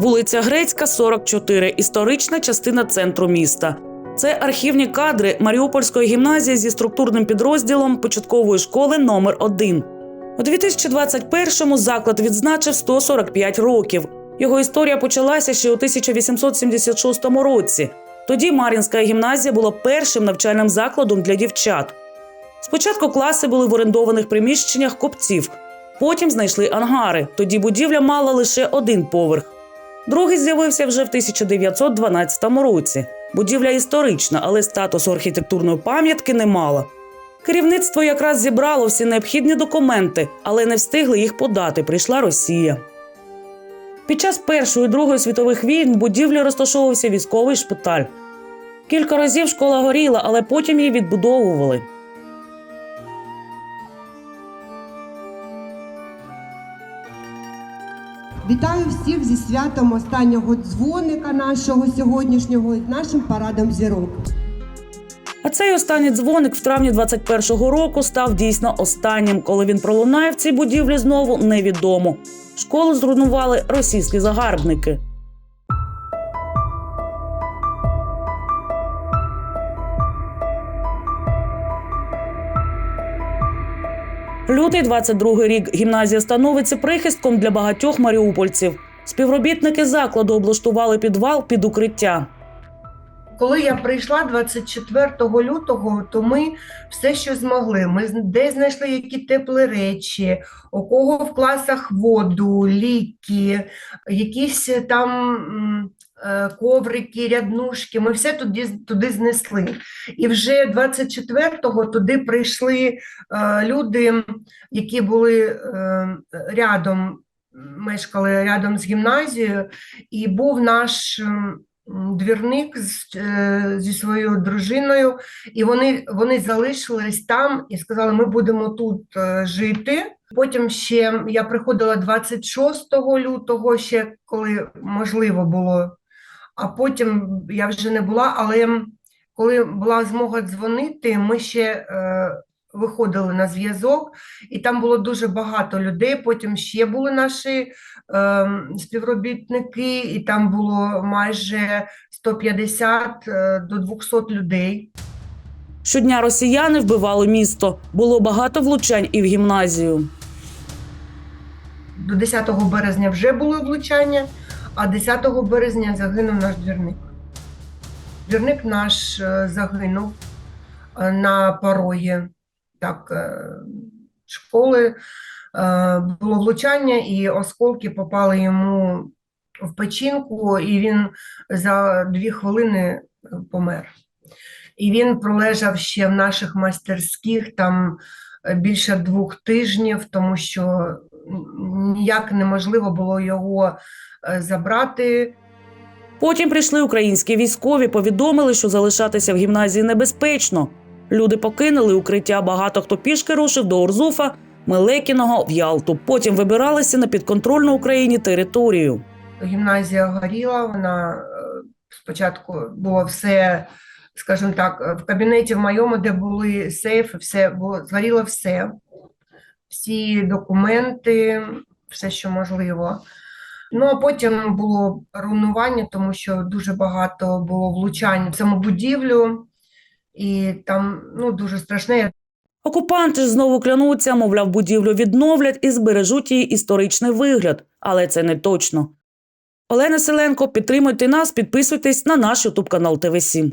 Вулиця Грецька, 44, історична частина центру міста. Це архівні кадри Маріупольської гімназії зі структурним підрозділом початкової школи номер 1 У 2021-му заклад відзначив 145 років. Його історія почалася ще у 1876 році. Тоді Мар'їнська гімназія була першим навчальним закладом для дівчат. Спочатку класи були в орендованих приміщеннях копців, потім знайшли ангари. Тоді будівля мала лише один поверх. Другий з'явився вже в 1912 році. Будівля історична, але статусу архітектурної пам'ятки не мала. Керівництво якраз зібрало всі необхідні документи, але не встигли їх подати. Прийшла Росія. Під час Першої і Другої світових війн в будівлі розташовувався військовий шпиталь. Кілька разів школа горіла, але потім її відбудовували. Вітаю всіх зі святом останнього дзвоника нашого сьогоднішнього і нашим парадом зірок. А цей останній дзвоник в травні 21-го року став дійсно останнім. Коли він пролунає в цій будівлі знову невідомо. Школу зруйнували російські загарбники. Лютий 22-й рік гімназія становиться прихистком для багатьох маріупольців. Співробітники закладу облаштували підвал під укриття. Коли я прийшла 24 лютого, то ми все, що змогли. Ми десь знайшли які теплі речі, у кого в класах воду, ліки, якісь там коврики, ряднушки. Ми все туди, туди знесли. І вже 24-го туди прийшли е, люди, які були е, рядом, мешкали рядом з гімназією, і був наш. двірник з, е, зі своєю дружиною, і вони, вони залишились там і сказали, ми будемо тут е, жити. Потім ще я приходила 26 лютого, ще коли можливо було, а потім я вже не була, але коли була змога дзвонити, ми ще е, виходили на зв'язок, і там було дуже багато людей. Потім ще були наші е, співробітники, і там було майже 150 е, до 200 людей. Щодня росіяни вбивали місто. Було багато влучань і в гімназію. До 10 березня вже були влучання, а 10 березня загинув наш двірник. Двірник наш е, загинув е, на порогі так, е, школи. Було влучання, і осколки попали йому в печінку, і він за дві хвилини помер. І він пролежав ще в наших майстерських там більше двох тижнів, тому що ніяк неможливо було його е, забрати. Потім прийшли українські військові, повідомили, що залишатися в гімназії небезпечно. Люди покинули укриття. Багато хто пішки рушив до Орзуфа, Мелекіного в Ялту. Потім вибиралися на підконтрольну Україні територію. Гімназія горіла, вона е, спочатку було все, скажімо так, в кабінеті в моєму, де були сейфи, все було, згоріло все, всі документи, все, що можливо. Ну, а потім було руйнування, тому що дуже багато було влучань в саму будівлю, і там ну, дуже страшне. Окупанти ж знову клянуться, мовляв, будівлю відновлять і збережуть її історичний вигляд, але це не точно. Олена Селенко, підтримуйте нас, підписуйтесь на наш ютуб канал ТВ 7